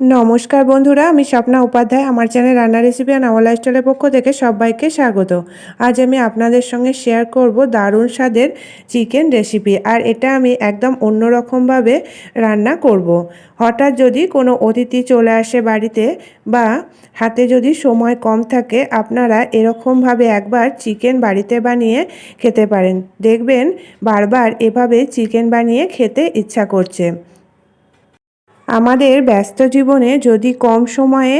নমস্কার বন্ধুরা, আমি স্বপ্না উপাধ্যায়। আমার চ্যানেল রান্না রেসিপি অ্যান্ড আমার লাইফস্টাইলের পক্ষ থেকে সবাইকে স্বাগত। আজ আমি আপনাদের সঙ্গে শেয়ার করব দারুণ স্বাদের চিকেন রেসিপি আর এটা আমি একদম অন্যরকমভাবে রান্না করব। হঠাৎ যদি কোনো অতিথি চলে আসে বাড়িতে বা হাতে যদি সময় কম থাকে, আপনারা এরকমভাবে একবার চিকেন বাড়িতে বানিয়ে খেতে পারেন। দেখবেন বারবার এভাবে চিকেন বানিয়ে খেতে ইচ্ছা করছে। আমাদের ব্যস্ত জীবনে যদি কম সময়ে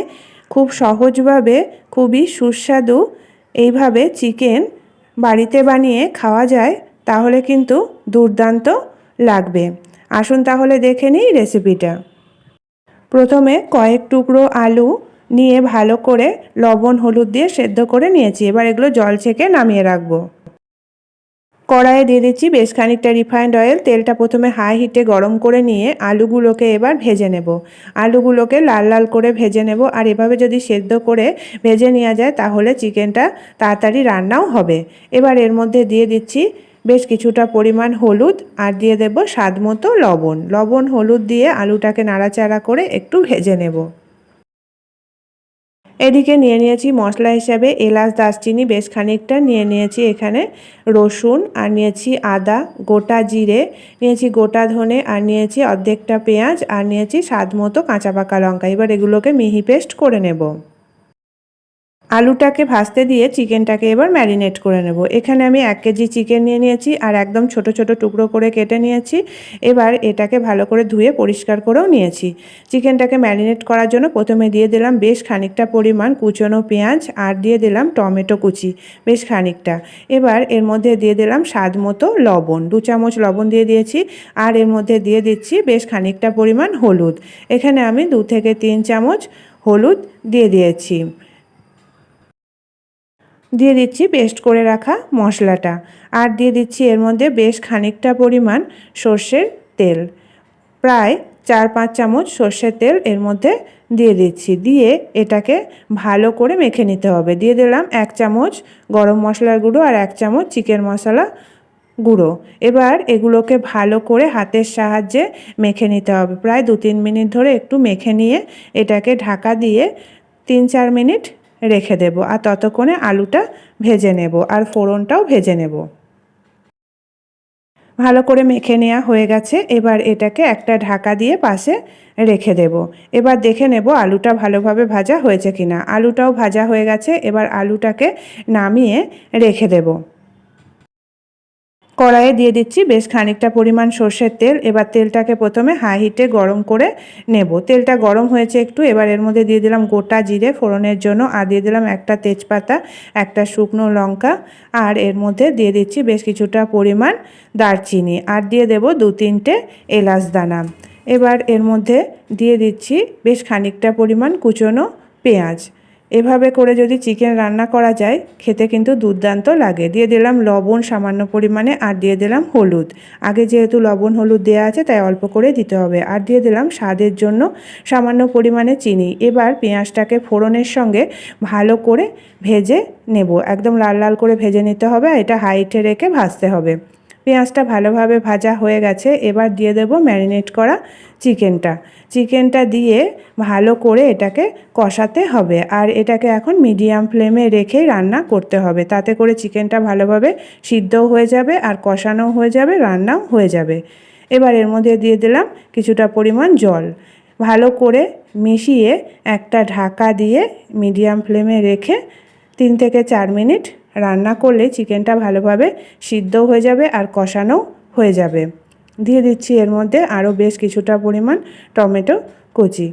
খুব সহজভাবে খুবই সুস্বাদু এইভাবে চিকেন বাড়িতে বানিয়ে খাওয়া যায়, তাহলে কিন্তু দুর্দান্ত লাগবে। আসুন তাহলে দেখে নিই রেসিপিটা। প্রথমে কয়েক টুকরো আলু নিয়ে ভালো করে লবণ, হলুদ দিয়ে সেদ্ধ করে নিয়েছি। এবার এগুলো জল ছেঁকে নামিয়ে রাখব। কড়াইয়ে দিয়ে দিচ্ছি বেশ খানিকটা রিফাইন্ড অয়েল। তেলটা প্রথমে হাই হিটে গরম করে নিয়ে আলুগুলোকে এবার ভেজে নেব। আলুগুলোকে লাল লাল করে ভেজে নেব আর এভাবে যদি সেদ্ধ করে ভেজে নেওয়া যায় তাহলে চিকেনটা তাড়াতাড়ি রান্নাও হবে। এবার এর মধ্যে দিয়ে দিচ্ছি বেশ কিছুটা পরিমাণ হলুদ আর দিয়ে দেব স্বাদ মতো লবণ। লবণ, হলুদ দিয়ে আলুটাকে নাড়াচাড়া করে একটু ভেজে নেব। এদিকে নিয়ে নিয়েছি মশলা হিসাবে এলাচ, দারচিনি, বেশ খানিকটা নিয়ে নিয়েছি এখানে। রসুন আর নিয়েছি আদা, গোটা জিরে, নিয়েছি গোটা ধনে আর নিয়েছি অর্ধেকটা পেঁয়াজ আর নিয়েছি স্বাদ মতো কাঁচা পাকা লঙ্কা। এবার এগুলোকে মিহি পেস্ট করে নেব। আলুটাকে ভাজতে দিয়ে চিকেনটাকে এবার ম্যারিনেট করে নেব। এখানে আমি এক কেজি চিকেন নিয়ে নিয়েছি আর একদম ছোট ছোট টুকরো করে কেটে নিয়েছি। এবার এটাকে ভালো করে ধুয়ে পরিষ্কার করেও নিয়েছি। চিকেনটাকে ম্যারিনেট করার জন্য প্রথমে দিয়ে দিলাম বেশ খানিকটা পরিমাণ কুচনো পেঁয়াজ আর দিয়ে দিলাম টমেটো কুচি, বেশ খানিকটা। এবার এর মধ্যে দিয়ে দিলাম স্বাদ মতো লবণ, দু চামচ লবণ দিয়ে দিয়েছি আর এর মধ্যে দিয়ে দিচ্ছি বেশ খানিকটা পরিমাণ হলুদ। এখানে আমি দু থেকে তিন চামচ হলুদ দিয়ে দিয়েছি। দিয়ে দিচ্ছি পেস্ট করে রাখা মশলাটা। আর দিয়ে দিচ্ছি এর মধ্যে বেশ খানিকটা পরিমাণ সর্ষের তেল। প্রায় চার পাঁচ চামচ সর্ষের তেল এর মধ্যে দিয়ে দিচ্ছি। দিয়ে এটাকে ভালো করে মেখে নিতে হবে। দিয়ে দিলাম এক চামচ গরম মশলার গুঁড়ো আর এক চামচ চিকেন মশলা গুঁড়ো। এবার এগুলোকে ভালো করে হাতের সাহায্যে মেখে নিতে হবে। প্রায় দু তিন মিনিট ধরে একটু মেখে নিয়ে এটাকে ঢাকা দিয়ে তিন চার মিনিট রেখে দেব আর ততক্ষণে আলুটা ভেজে নেব আর ফোড়নটাও ভেজে নেব। ভালো করে মেখে নেওয়া হয়ে গেছে। এবার এটাকে একটা ঢাকা দিয়ে পাশে রেখে দেব। এবার দেখে নেব আলুটা ভালোভাবে ভাজা হয়েছে কিনা। আলুটাও ভাজা হয়ে গেছে। এবার আলুটাকে নামিয়ে রেখে দেবো। কড়াইয়ে দিয়ে দিচ্ছি বেশ খানিকটা পরিমাণ সর্ষের তেল। এবার তেলটাকে প্রথমে হাই হিটে গরম করে নেব। তেলটা গরম হয়েছে একটু, এবার এর মধ্যে দিয়ে দিলাম গোটা জিরে ফোড়নের জন্য, আর দিয়ে দিলাম একটা তেজপাতা, একটা শুকনো লঙ্কা, আর এর মধ্যে দিয়ে দিচ্ছি বেশ কিছুটা পরিমাণ দারচিনি, আর দিয়ে দেব দু তিনটে এলাচ দানা। এবার এর মধ্যে দিয়ে দিচ্ছি বেশ খানিকটা পরিমাণ কুচনো পেঁয়াজ। এভাবে করে যদি চিকেন রান্না করা যায়, খেতে কিন্তু দুর্দান্ত লাগে। দিয়ে দিলাম লবণ সামান্য পরিমাণে আর দিয়ে দিলাম হলুদ। আগে যেহেতু লবণ হলুদ দেওয়া আছে, তাই অল্প করে দিতে হবে। আর দিয়ে দিলাম স্বাদের জন্য সামান্য পরিমাণে চিনি। এবার পেঁয়াজটাকে ফোড়নের সঙ্গে ভালো করে ভেজে নেব। একদম লাল লাল করে ভেজে নিতে হবে এটা হাইটে রেখে ভাজতে হবে। পেঁয়াজটা ভালোভাবে ভাজা হয়ে গেছে। এবার দিয়ে দেব ম্যারিনেট করা চিকেনটা। চিকেনটা দিয়ে ভালো করে এটাকে কষাতে হবে। আর এটাকে এখন মিডিয়াম ফ্লেমে রেখেই রান্না করতে হবে। তাতে করে চিকেনটা ভালোভাবে সিদ্ধও হয়ে যাবে আর কষানোও হয়ে যাবে, রান্নাও হয়ে যাবে। এবার এর মধ্যে দিয়ে দিলাম কিছুটা পরিমাণ জল। ভালো করে মিশিয়ে একটা ঢাকা দিয়ে মিডিয়াম ফ্লেমে রেখে তিন থেকে চার মিনিট রান্না করলে চিকেনটা ভালোভাবে সিদ্ধও হয়ে যাবে আর কষানোও হয়ে যাবে। দিয়ে দিচ্ছি এর মধ্যে আরও বেশ কিছুটা পরিমাণ টমেটো কুচি।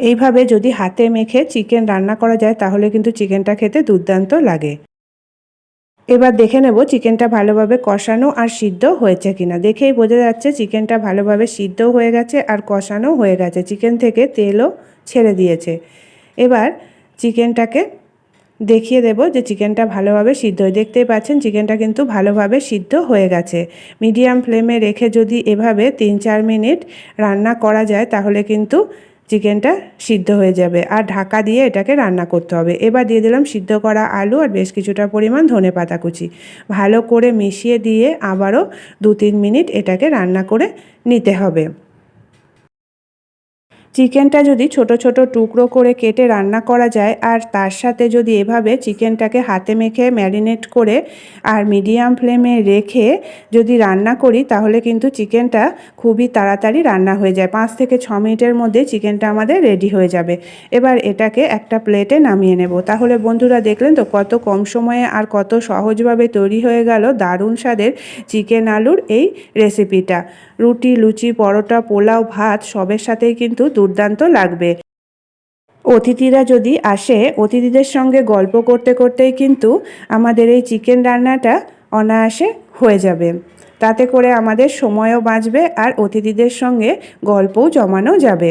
এইভাবে যদি হাতে মেখে চিকেন রান্না করা যায় তাহলে কিন্তু চিকেনটা খেতে দুর্দান্ত লাগে। এবার দেখে নেব চিকেনটা ভালোভাবে কষানো আর সিদ্ধ হয়েছে কিনা। দেখেই বোঝা যাচ্ছে চিকেনটা ভালোভাবে সিদ্ধ হয়ে গেছে আর কষানো হয়ে গেছে। চিকেন থেকে তেলও ছেড়ে দিয়েছে। এবার চিকেনটাকে দেখিয়ে দেব যে চিকেনটা ভালোভাবে সিদ্ধ হয় দেখতেই পাচ্ছেন চিকেনটা কিন্তু ভালোভাবে সিদ্ধ হয়ে গেছে। মিডিয়াম ফ্লেমে রেখে যদি এভাবে তিন চার মিনিট রান্না করা যায়, তাহলে কিন্তু চিকেনটা সিদ্ধ হয়ে যাবে। আর ঢাকা দিয়ে এটাকে রান্না করতে হবে। এবার দিয়ে দিলাম সিদ্ধ করা আলু আর বেশ কিছুটা পরিমাণ ধনে পাতা কুচি। ভালো করে মিশিয়ে দিয়ে আবারও দু তিন মিনিট এটাকে রান্না করে নিতে হবে। চিকেনটা যদি ছোট ছোট টুকরো করে কেটে রান্না করা যায়, আর তার সাথে যদি এভাবে চিকেনটাকে হাতে মেখে ম্যারিনেট করে আর মিডিয়াম ফ্লেমে রেখে যদি রান্না করি, তাহলে কিন্তু চিকেনটা খুবই তাড়াতাড়ি রান্না হয়ে যায়। পাঁচ থেকে ছ মিনিটের মধ্যে চিকেনটা আমাদের রেডি হয়ে যাবে। এবার এটাকে একটা প্লেটে নামিয়ে নেব। তাহলে বন্ধুরা দেখলেন তো, কত কম সময়ে আর কত সহজভাবে তৈরি হয়ে গেল দারুণ স্বাদের চিকেন আলুর এই রেসিপিটা। রুটি, লুচি, পরোটা, পোলাও, ভাত সবের সাথেই কিন্তু দুর্দান্ত লাগবে। অতিথিরা যদি আসে, অতিথিদের সঙ্গে গল্প করতে করতেই কিন্তু আমাদের এই চিকেন রান্নাটা অনায়াসে হয়ে যাবে। তাতে করে আমাদের সময়ও বাঁচবে আর অতিথিদের সঙ্গে গল্পও জমানো যাবে।